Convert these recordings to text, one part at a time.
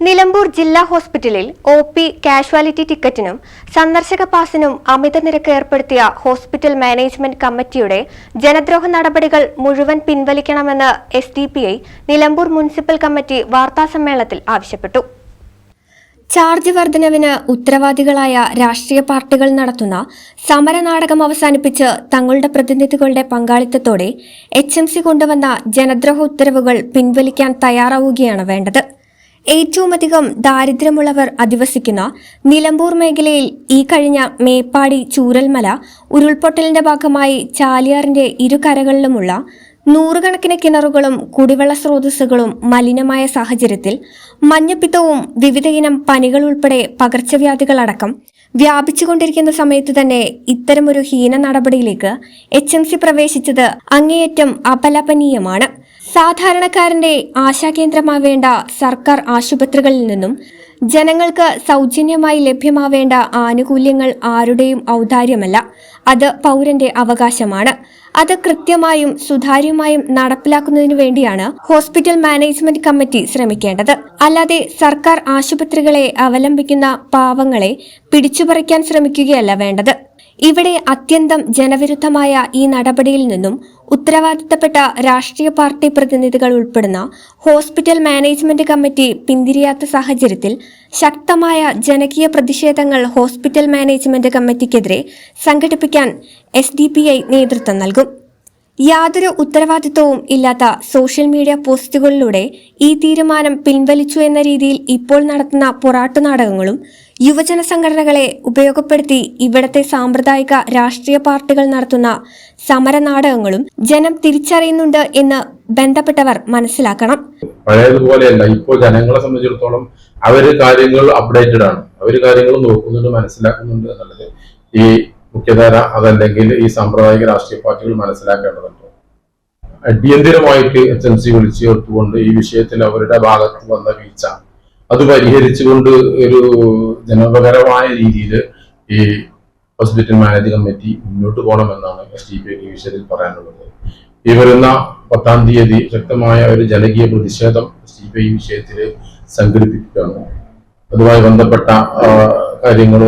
നിലമ്പൂർ ജില്ലാ ഹോസ്പിറ്റലിൽ O P casualty ടിക്കറ്റിനും സന്ദർശക പാസിനും അമിത നിരക്ക് ഏർപ്പെടുത്തിയ ഹോസ്പിറ്റൽ മാനേജ്മെന്റ് കമ്മിറ്റിയുടെ ജനദ്രോഹ നടപടികൾ മുഴുവൻ പിൻവലിക്കണമെന്ന് S D P I Nilambur municipal committee വാർത്താസമ്മേളനത്തിൽ ആവശ്യപ്പെട്ടു. ചാർജ് വർധനവിന് ഉത്തരവാദികളായ രാഷ്ട്രീയ പാർട്ടികൾ നടത്തുന്ന സമരനാടകം അവസാനിപ്പിച്ച് തങ്ങളുടെ പ്രതിനിധികളുടെ പങ്കാളിത്തത്തോടെ എച്ച് എം സി കൊണ്ടുവന്ന ജനദ്രോഹ ഉത്തരവുകൾ പിൻവലിക്കാൻ തയ്യാറാവുകയാണ് വേണ്ടത്. ഏറ്റവുമധികം ദാരിദ്ര്യമുള്ളവർ അധിവസിക്കുന്ന നിലമ്പൂർ മേഖലയിൽ ഈ കഴിഞ്ഞ മേപ്പാടി ചൂരൽമല ഉരുൾപൊട്ടലിന്റെ ഭാഗമായി ചാലിയാറിന്റെ ഇരുകരകളിലുമുള്ള നൂറുകണക്കിന് കിണറുകളും കുടിവെള്ള സ്രോതസ്സുകളും മലിനമായ സാഹചര്യത്തിൽ മഞ്ഞപ്പിത്തവും വിവിധയിനം പനികൾ ഉൾപ്പെടെ പകർച്ചവ്യാധികളടക്കം വ്യാപിച്ചുകൊണ്ടിരിക്കുന്ന സമയത്ത് തന്നെ ഇത്തരമൊരു ഹീന നടപടിയിലേക്ക് എച്ച് എം സി പ്രവേശിച്ചത് അങ്ങേയറ്റം അപലപനീയമാണ്. സാധാരണക്കാരന്റെ ആശാകേന്ദ്രമാവേണ്ട സർക്കാർ ആശുപത്രികളിൽ നിന്നും ജനങ്ങൾക്ക് സൗജന്യമായി ലഭ്യമാവേണ്ട ആനുകൂല്യങ്ങൾ ആരുടെയും ഔദാര്യമല്ല. അത് പൗരന്റെ അവകാശമാണ്. അത് കൃത്യമായും സുതാര്യമായും നടപ്പിലാക്കുന്നതിനു വേണ്ടിയാണ് ഹോസ്പിറ്റൽ മാനേജ്മെന്റ് കമ്മിറ്റി ശ്രമിക്കേണ്ടത്. അല്ലാതെ സർക്കാർ ആശുപത്രികളെ അവലംബിക്കുന്ന പാവങ്ങളെ പിടിച്ചുപറിക്കാൻ ശ്രമിക്കുകയല്ല വേണ്ടത്. ഇവിടെ അത്യന്തം ജനവിരുദ്ധമായ ഈ നടപടിയിൽ നിന്നും ഉത്തരവാദിത്തപ്പെട്ട രാഷ്ട്രീയ പാർട്ടി പ്രതിനിധികൾ ഉൾപ്പെടുന്ന ഹോസ്പിറ്റൽ മാനേജ്മെന്റ് കമ്മിറ്റി പിന്തിരിയാത്ത സാഹചര്യത്തിൽ ശക്തമായ ജനകീയ പ്രതിഷേധങ്ങൾ ഹോസ്പിറ്റൽ മാനേജ്മെന്റ് കമ്മിറ്റിക്കെതിരെ സംഘടിപ്പിക്കാൻ എസ് നേതൃത്വം നൽകും. യാതൊരു ഉത്തരവാദിത്വവും ഇല്ലാത്ത സോഷ്യൽ മീഡിയ പോസ്റ്റുകളിലൂടെ ഈ തീരുമാനം പിൻവലിച്ചു എന്ന രീതിയിൽ ഇപ്പോൾ നടത്തുന്ന പൊറാട്ടു നാടകങ്ങളും യുവജന സംഘടനകളെ ഉപയോഗപ്പെടുത്തി ഇവിടത്തെ സാമ്പ്രദായിക രാഷ്ട്രീയ പാർട്ടികൾ നടത്തുന്ന സമര നാടകങ്ങളും ജനം തിരിച്ചറിയുന്നുണ്ട് എന്ന് ബന്ധപ്പെട്ടവർ മനസ്സിലാക്കണം. പഴയതുപോലെയല്ല ഇപ്പോൾ ജനങ്ങളെ സംബന്ധിച്ചിടത്തോളം അവർ കാര്യങ്ങൾ അപ്ഡേറ്റഡ് ആണ്. അവർ കാര്യങ്ങൾ നോക്കുന്നുണ്ട് മനസ്സിലാക്കുന്നുണ്ട് എന്നുള്ളത് ഈ മുഖ്യധാര അതല്ലെങ്കിൽ ഈ സാമ്പ്രദായിക രാഷ്ട്രീയ പാർട്ടികൾ മനസ്സിലാക്കേണ്ടതുണ്ട്. അടിയന്തിരമായിട്ട് എച്ച് എം സി വിളിച്ചു ചേർത്തുകൊണ്ട് ഈ വിഷയത്തിൽ അവരുടെ ഭാഗത്ത് വന്ന വീഴ്ച. അത് പരിഹരിച്ചുകൊണ്ട് ഒരു ജനോപകരമായ രീതിയിൽ ഈ ഹോസ്പിറ്റൽ മാനേജ് കമ്മിറ്റി മുന്നോട്ട് പോകണമെന്നാണ് എസ് ഡി പി ഈ വിഷയത്തിൽ പറയാനുള്ളത്. ഈ വരുന്ന പത്താം തീയതി ശക്തമായ ഒരു ജനകീയ പ്രതിഷേധം എസ് ഡി പി ഈ വിഷയത്തിൽ സംഘടിപ്പിക്കുകയാണ്. അതുമായി ബന്ധപ്പെട്ട കാര്യങ്ങൾ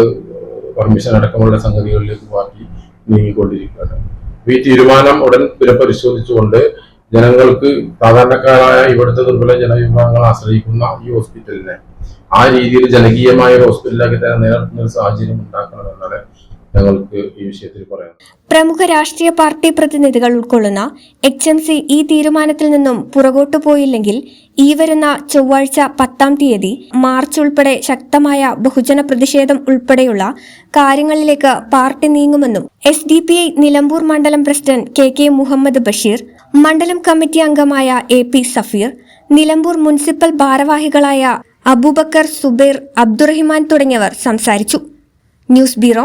പെർമിഷൻ അടക്കമുള്ള സംഗതികളിലേക്ക് പാർട്ടി നീങ്ങിക്കൊണ്ടിരിക്കുകയാണ്. ഈ തീരുമാനം ഉടൻ പുനഃപരിശോധിച്ചുകൊണ്ട് ജനങ്ങൾക്ക് സാധാരണക്കാരായ ഇവിടുത്തെ ദുർബല ജനവിഭാഗങ്ങൾ ആശ്രയിക്കുന്ന ഈ ഹോസ്പിറ്റലിനെ ആ രീതിയിൽ ജനകീയമായ ഒരു ഹോസ്പിറ്റലാക്കി തന്നെ നിലനിർത്തുന്ന ഒരു സാഹചര്യം ഉണ്ടാക്കണമെന്നാണ് ഞങ്ങൾക്ക് ഈ വിഷയത്തിൽ പറയാം. പ്രമുഖ രാഷ്ട്രീയ പാർട്ടി പ്രതിനിധികൾ ഉൾക്കൊള്ളുന്ന എച്ച് എം സി ഈ തീരുമാനത്തിൽ നിന്നും പുറകോട്ടു പോയില്ലെങ്കിൽ ഈ വരുന്ന ചൊവ്വാഴ്ച പത്താം തീയതി മാർച്ച് ഉൾപ്പെടെ ശക്തമായ ബഹുജന പ്രതിഷേധം ഉൾപ്പെടെയുള്ള കാര്യങ്ങളിലേക്ക് party നീങ്ങുമെന്നും S D P I Nilambur മണ്ഡലം president K K Muhammad Basheer മണ്ഡലം കമ്മിറ്റി അംഗമായ A P Safeer Nilambur municipal ഭാരവാഹികളായ അബൂബക്കർ സുബൈർ അബ്ദുറഹിമാൻ തുടങ്ങിയവർ സംസാരിച്ചു. News bureau